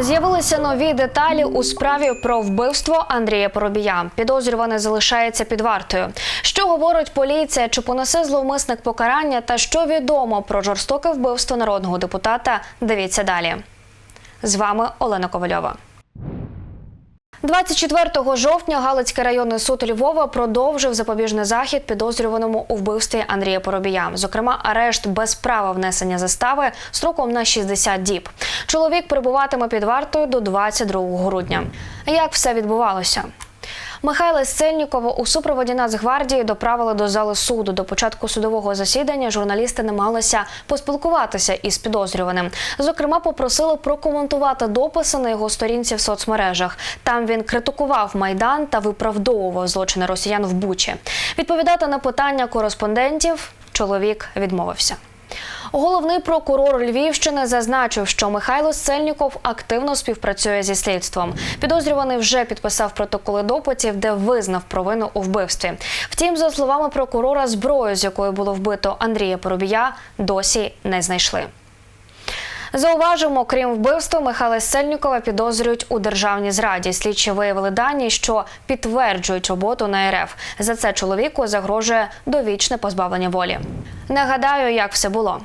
З'явилися нові деталі у справі про вбивство Андрія Поробія. Підозрюваний залишається під вартою. Що говорить поліція? Чи понесе зловмисник покарання? Та що відомо про жорстоке вбивство народного депутата? Дивіться далі. З вами Олена Ковальова. 24 жовтня Галицький районний суд Львова продовжив запобіжний захід підозрюваному у вбивстві Андрія Поробія. Зокрема, арешт без права внесення застави строком на 60 діб. Чоловік перебуватиме під вартою до 22 грудня. Як все відбувалося? Михайла Сцельнікова у супроводі Нацгвардії доправили до зали суду. До початку судового засідання журналісти намагалися поспілкуватися із підозрюваним. Зокрема, попросили прокоментувати дописи на його сторінці в соцмережах. Там він критикував майдан та виправдовував злочини росіян в Бучі. Відповідати на питання кореспондентів чоловік відмовився. Головний прокурор Львівщини зазначив, що Михайло Сцельніков активно співпрацює зі слідством. Підозрюваний вже підписав протоколи допитів, де визнав провину у вбивстві. Втім, за словами прокурора, зброю, з якою було вбито Андрія Поробія, досі не знайшли. Зауважимо, крім вбивства, Михайла Сельнікова підозрюють у державній зраді. Слідчі виявили дані, що підтверджують роботу на РФ. За це чоловіку загрожує довічне позбавлення волі. Нагадаю, як все було.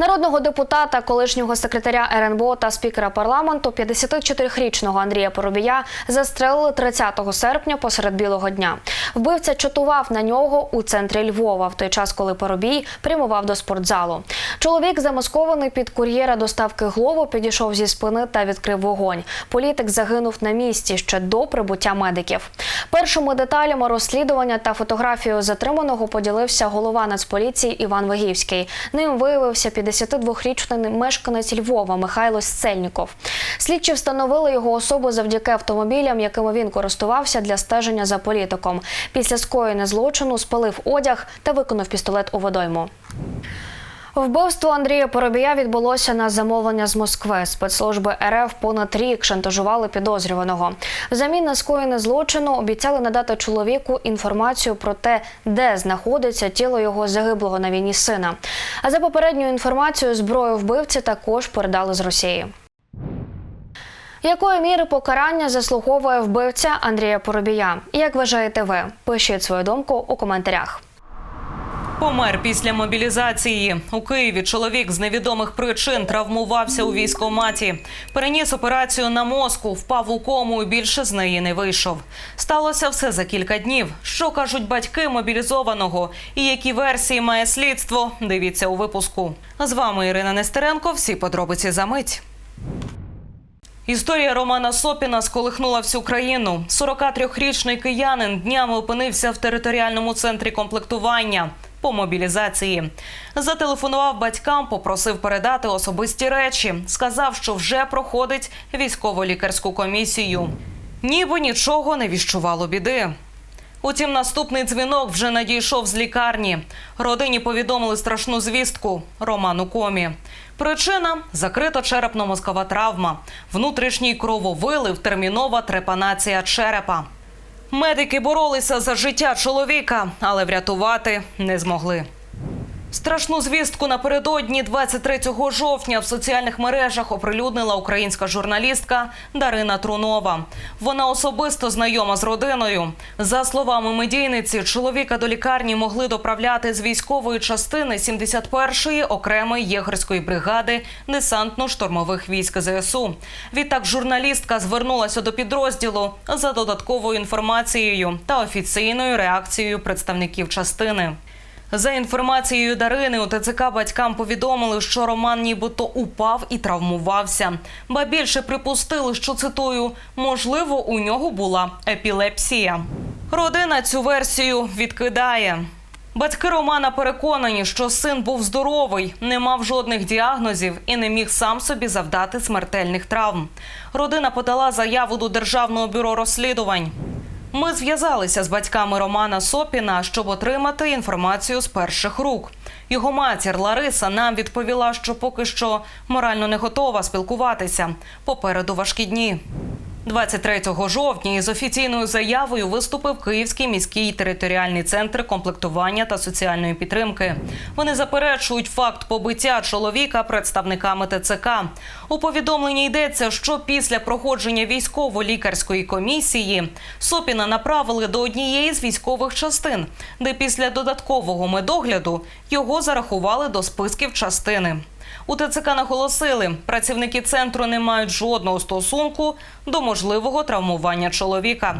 Народного депутата, колишнього секретаря РНБО та спікера парламенту 54-річного Андрія Поробія застрелили 30 серпня посеред білого дня. Вбивця чатував на нього у центрі Львова в той час, коли Поробій прямував до спортзалу. Чоловік, замаскований під кур'єра доставки Глову, підійшов зі спини та відкрив вогонь. Політик загинув на місці ще до прибуття медиків. Першими деталями розслідування та фотографією затриманого поділився голова Нацполіції Іван Вагівський. Ним виявився 52-річний мешканець Львова Михайло Сцельніков. Слідчі встановили його особу завдяки автомобілям, якими він користувався для стеження за політиком. Після скоєння злочину спалив одяг та виконав пістолет у водойму. Вбивство Андрія Поробія відбулося на замовлення з Москви. Спецслужби РФ понад рік шантажували підозрюваного. Взамін на скоєне злочину обіцяли надати чоловіку інформацію про те, де знаходиться тіло його загиблого на війні сина. А за попередньою інформацією, зброю вбивці також передали з Росії. Якої міри покарання заслуговує вбивця Андрія Поробія? Як вважаєте ви? Пишіть свою думку у коментарях. Помер після мобілізації. У Києві чоловік з невідомих причин травмувався у військкоматі. Переніс операцію на мозку, впав у кому і більше з неї не вийшов. Сталося все за кілька днів. Що кажуть батьки мобілізованого і які версії має слідство? Дивіться у випуску. З вами Ірина Нестеренко. Всі подробиці за мить. Історія Романа Сопіна сколихнула всю країну. 43-річний киянин днями опинився в територіальному центрі комплектування по мобілізації. Зателефонував батькам, попросив передати особисті речі. Сказав, що вже проходить військово-лікарську комісію. Ніби нічого не віщувало біди. Утім, наступний дзвінок вже надійшов з лікарні. Родині повідомили страшну звістку Роман у комі. Причина закрита черепно-мозкова травма, внутрішній крововилив, термінова трепанація черепа. Медики боролися за життя чоловіка, але врятувати не змогли. Страшну звістку напередодні 23 жовтня в соціальних мережах оприлюднила українська журналістка Дарина Трунова. Вона особисто знайома з родиною. За словами медійниці, чоловіка до лікарні могли доправляти з військової частини 71-ї окремої єгерської бригади десантно-штурмових військ ЗСУ. Відтак журналістка звернулася до підрозділу за додатковою інформацією та офіційною реакцією представників частини. За інформацією Дарини, у ТЦК батькам повідомили, що Роман нібито упав і травмувався. Ба більше припустили, що цитую, можливо, у нього була епілепсія. Родина цю версію відкидає. Батьки Романа переконані, що син був здоровий, не мав жодних діагнозів і не міг сам собі завдати смертельних травм. Родина подала заяву до Державного бюро розслідувань. Ми зв'язалися з батьками Романа Сопіна, щоб отримати інформацію з перших рук. Його матір Лариса нам відповіла, що поки що морально не готова спілкуватися. Попереду важкі дні. 23 жовтня із офіційною заявою виступив Київський міський територіальний центр комплектування та соціальної підтримки. Вони заперечують факт побиття чоловіка представниками ТЦК. У повідомленні йдеться, що після проходження військово-лікарської комісії Сопіна направили до однієї з військових частин, де після додаткового медогляду його зарахували до списків частини. У ТЦК наголосили, працівники центру не мають жодного стосунку до можливого травмування чоловіка.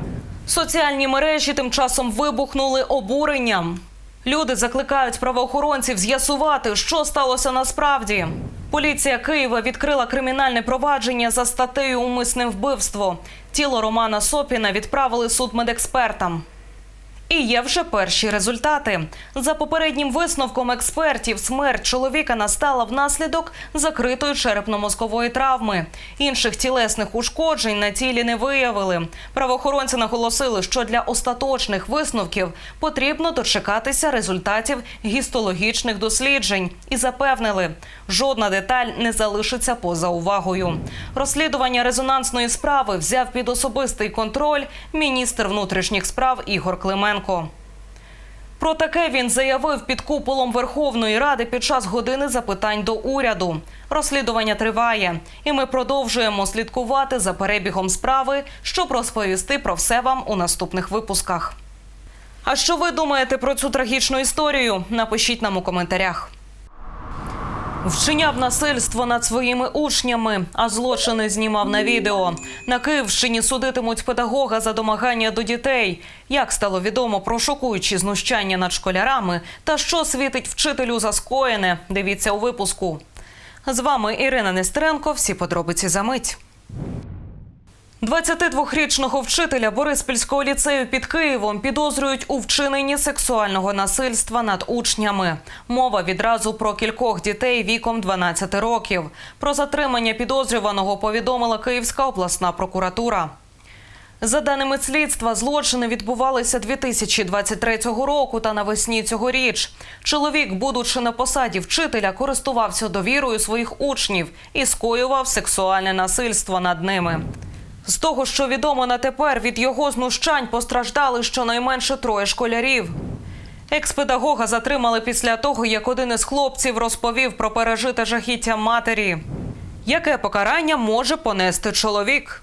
Соціальні мережі тим часом вибухнули обуренням. Люди закликають правоохоронців з'ясувати, що сталося насправді. Поліція Києва відкрила кримінальне провадження за статтею Умисне вбивство. Тіло Романа Сопіна відправили судмедекспертам. І є вже перші результати. За попереднім висновком експертів, смерть чоловіка настала внаслідок закритої черепно-мозкової травми. Інших тілесних ушкоджень на тілі не виявили. Правоохоронці наголосили, що для остаточних висновків потрібно дочекатися результатів гістологічних досліджень і запевнили, жодна деталь не залишиться поза увагою. Розслідування резонансної справи взяв під особистий контроль міністр внутрішніх справ Ігор Клименко. Про таке він заявив під куполом Верховної Ради під час години запитань до уряду. Розслідування триває, і ми продовжуємо слідкувати за перебігом справи, щоб розповісти про все вам у наступних випусках. А що ви думаєте про цю трагічну історію? Напишіть нам у коментарях. Вчиняв насильство над своїми учнями, а злочини знімав на відео. На Київщині судитимуть педагога за домагання до дітей. Як стало відомо про шокуючі знущання над школярами та що світить вчителю за скоєне? Дивіться у випуску. З вами Ірина Нестеренко. Всі подробиці за мить. 22-річного вчителя Бориспільського ліцею під Києвом підозрюють у вчиненні сексуального насильства над учнями. Мова відразу про кількох дітей віком 12 років. Про затримання підозрюваного повідомила Київська обласна прокуратура. За даними слідства, злочини відбувалися 2023 року та навесні цьогоріч. Чоловік, будучи на посаді вчителя, користувався довірою своїх учнів і скоював сексуальне насильство над ними. З того, що відомо на тепер, від його знущань постраждали щонайменше троє школярів. Екс-педагога затримали після того, як один із хлопців розповів про пережите жахіття матері. Яке покарання може понести чоловік?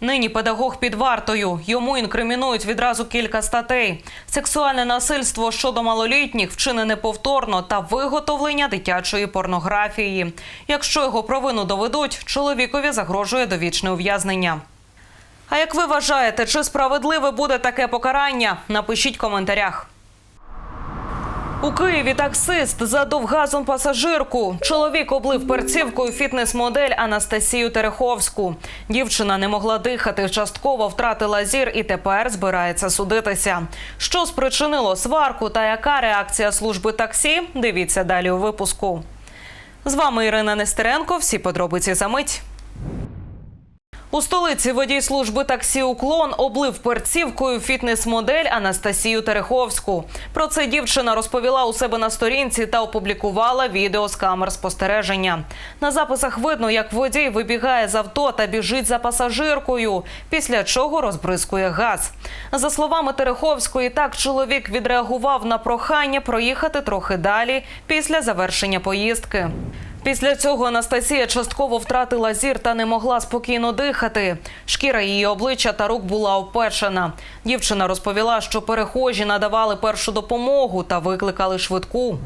Нині педагог під вартою. Йому інкримінують відразу кілька статей: сексуальне насильство щодо малолітніх, вчинене повторно та виготовлення дитячої порнографії. Якщо його провину доведуть, чоловікові загрожує довічне ув'язнення. А як ви вважаєте, чи справедливе буде таке покарання? Напишіть в коментарях. У Києві таксист задув газом пасажирку. Чоловік облив перцівкою фітнес-модель Анастасію Тереховську. Дівчина не могла дихати, частково втратила зір і тепер збирається судитися. Що спричинило сварку та яка реакція служби таксі? Дивіться далі у випуску. З вами Ірина Нестеренко. Всі подробиці за мить. У столиці водій служби таксі Уклон облив перцівкою фітнес-модель Анастасію Тереховську. Про це дівчина розповіла у себе на сторінці та опублікувала відео з камер спостереження. На записах видно, як водій вибігає з авто та біжить за пасажиркою, після чого розбризкує газ. За словами Тереховської, так чоловік відреагував на прохання проїхати трохи далі після завершення поїздки. Після цього Анастасія частково втратила зір та не могла спокійно дихати. Шкіра її обличчя та рук була опечена. Дівчина розповіла, що перехожі надавали першу допомогу та викликали швидку.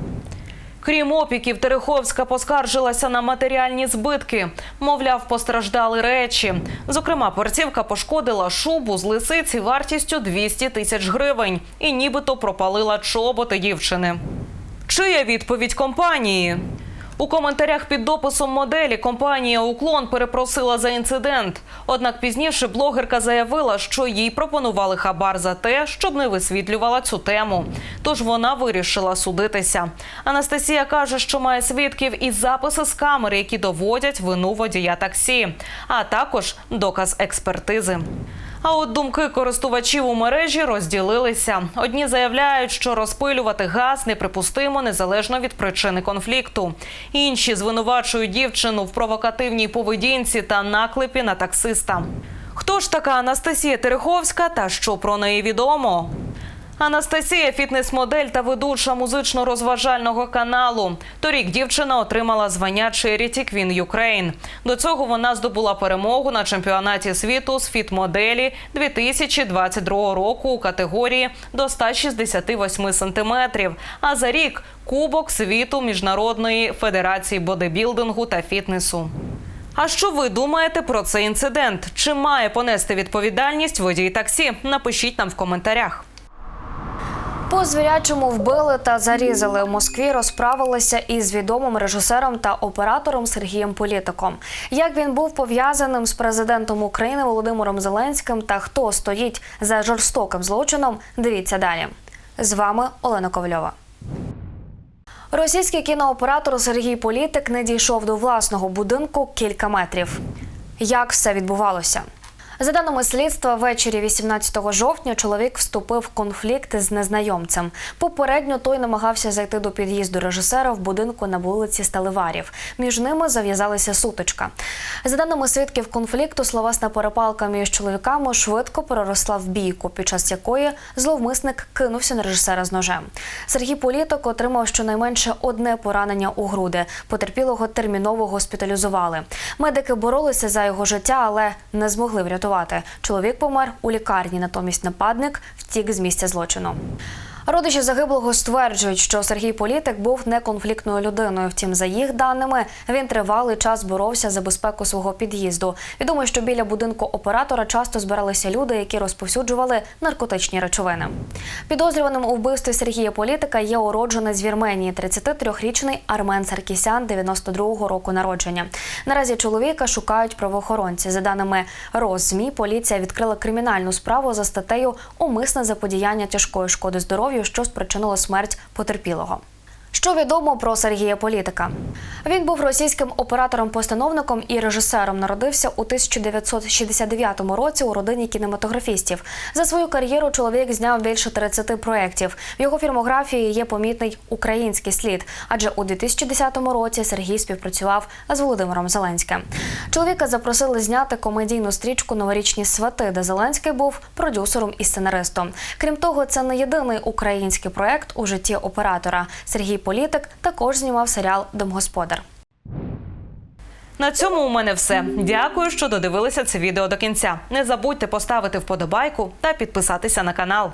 Крім опіків, Тереховська поскаржилася на матеріальні збитки. Мовляв, постраждали речі. Зокрема, перцівка пошкодила шубу з лисиці вартістю 200 тисяч гривень і нібито пропалила чоботи дівчини. Чия відповідь компанії? У коментарях під дописом моделі компанія Уклон перепросила за інцидент. Однак пізніше блогерка заявила, що їй пропонували хабар за те, щоб не висвітлювала цю тему. Тож вона вирішила судитися. Анастасія каже, що має свідків і записи з камери, які доводять вину водія таксі, а також доказ експертизи. А от думки користувачів у мережі розділилися. Одні заявляють, що розпилювати газ неприпустимо незалежно від причини конфлікту. Інші звинувачують дівчину в провокативній поведінці та наклепі на таксиста. Хто ж така Анастасія Тереховська та що про неї відомо? Анастасія фітнес-модель та ведуча музично-розважального каналу. Торік дівчина отримала звання Charity Queen Ukraine. До цього вона здобула перемогу на чемпіонаті світу з фіт-моделі 2022 року у категорії до 168 сантиметрів. А за рік Кубок світу Міжнародної федерації бодибілдингу та фітнесу. А що ви думаєте про цей інцидент? Чи має понести відповідальність водій таксі? Напишіть нам в коментарях. По звірячому вбили та зарізали у Москві. Розправилися із відомим режисером та оператором Сергієм Політиком. Як він був пов'язаним з президентом України Володимиром Зеленським та хто стоїть за жорстоким злочином? Дивіться далі. З вами Олена Ковальова. Російський кінооператор Сергій Політик не дійшов до власного будинку кілька метрів. Як все відбувалося? За даними слідства, ввечері 18 жовтня чоловік вступив в конфлікт з незнайомцем. Попередньо той намагався зайти до під'їзду режисера в будинку на вулиці Сталеварів. Між ними зав'язалася сутичка. За даними свідків конфлікту, словесна перепалка між чоловіками швидко переросла в бійку, під час якої зловмисник кинувся на режисера з ножем. Сергій Політок отримав щонайменше одне поранення у груди. Потерпілого терміново госпіталізували. Медики боролися за його життя, але не змогли врятувати. Чоловік помер у лікарні, натомість нападник втік з місця злочину. Родичі загиблого стверджують, що Сергій Політик був неконфліктною людиною. Втім, за їх даними, він тривалий час боровся за безпеку свого під'їзду. Відомо, що біля будинку оператора часто збиралися люди, які розповсюджували наркотичні речовини. Підозрюваним у вбивстві Сергія Політика є уроджений з Вірменії, 33-річний Армен Саркісян, 92-го року народження. Наразі чоловіка шукають правоохоронці. За даними РосЗМІ, поліція відкрила кримінальну справу за статтею Умисне заподіяння тяжкої шкоди здоров'ю, що спричинило смерть потерпілого. Що відомо про Сергія Політика? Він був російським оператором-постановником і режисером. Народився у 1969 році у родині кінематографістів. За свою кар'єру чоловік зняв більше 30 проєктів. В його фільмографії є помітний український слід, адже у 2010 році Сергій співпрацював з Володимиром Зеленським. Чоловіка запросили зняти комедійну стрічку Новорічні свати, де Зеленський був продюсером і сценаристом. Крім того, це не єдиний український проект у житті оператора. Сергій Політик також знімав серіал Домгосподар. На цьому у мене все. Дякую, що додивилися це відео до кінця. Не забудьте поставити вподобайку та підписатися на канал.